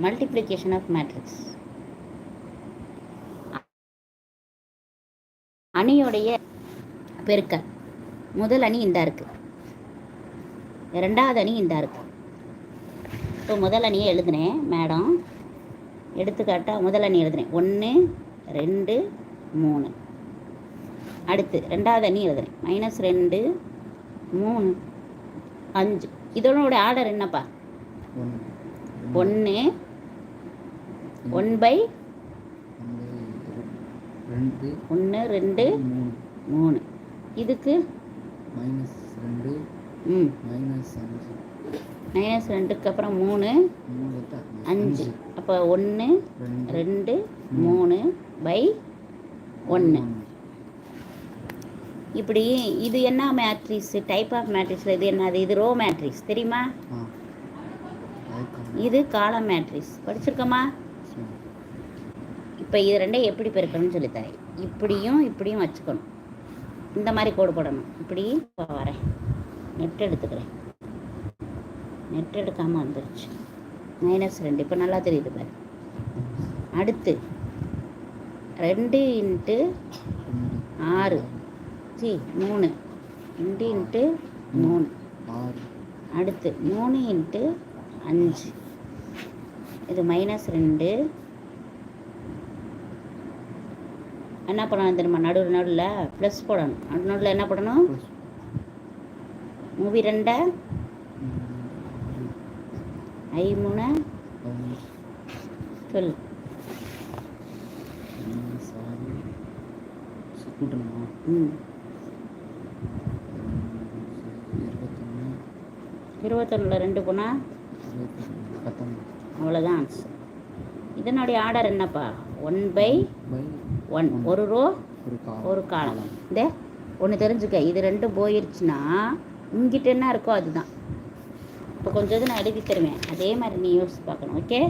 Multiplication of matrix அணியுடைய பெருக்க முதல் அணி இந்த இருக்கு. ரெண்டாவது அணி இந்த இருக்கு. இப்போ முதல் அணியை எழுதுனேன் மேடம் எடுத்துக்காட்டாக முதல் அணி எழுதுனேன். ஒன்று ரெண்டு மூணு. அடுத்து ரெண்டாவது அணி எழுதுனேன். மைனஸ் ரெண்டு மூணு அஞ்சு. இதனோட ஆர்டர் என்னப்பா? ஒன்று ஒன் பை ஒன்று ரெண்டு மூணு. இதுக்கு? மைனஸ் ரெண்டு ம். மைனஸ் அஞ்சு. மைனஸ் ரெண்டுக்கு அப்புறம் மூணு? அஞ்சு. அப்போ ஒன்று ரெண்டு மூணு. பை ஒன்று இப்படி இது என்ன மேட்ரிக்ஸ் டைப் ஆஃப் மேட்ரிக்ஸில் இது என்னது இது ரோ மேட்ரிக்ஸ் தெரியுமா? இது காலம் மேட்ரிக்ஸ் படிச்சிருக்கோமா? சரி. இப்போ இது ரெண்டையும் எப்படி பெருக்கணும்னு சொல்லித்தரேன். இப்படியும் இப்படியும் வச்சுக்கணும். இந்த மாதிரி கோடு போடணும். இப்படி இப்போ வரேன். நெட் எடுத்துக்கிறேன். நெட் எடுக்காமல் வந்துருச்சு. மைனஸ் ரெண்டு. இப்போ நல்லா தெரியுது பாரு. அடுத்து ரெண்டு இன்ட்டு ரெண்டு ஆறு. சி மூணு. ரெண்டு இன்ட்டு மூணு. அடுத்து மூணு இன்ட்டு அஞ்சு. இது மைனஸ் ரெண்டு. என்ன பண்ணணும் தெரியுமா? நடுவில் நடுவில் ப்ளஸ் போடணும். நடு நடுவில் என்ன ப்ளஸ் மூவி ரெண்டை? ஐ மூணு? சொல் ம் இருபத்தொன்னில் ரெண்டு போனால் அவ்வளோதான் ஆன்சர் இதனுடைய ஆர்டர் என்னப்பா? ஒன் பை ஒன் ஒரு ரோ ஒரு காலம் இந்த ஒன்று தெரிஞ்சுக்க. இது ரெண்டும் போயிருச்சுன்னா இங்கிட்ட என்ன இருக்கோ அதுதான். இப்போ கொஞ்சம் இது நான் எழுதி தருவேன். அதே மாதிரி நீ யோசிச்சு பார்க்கணும். ஓகே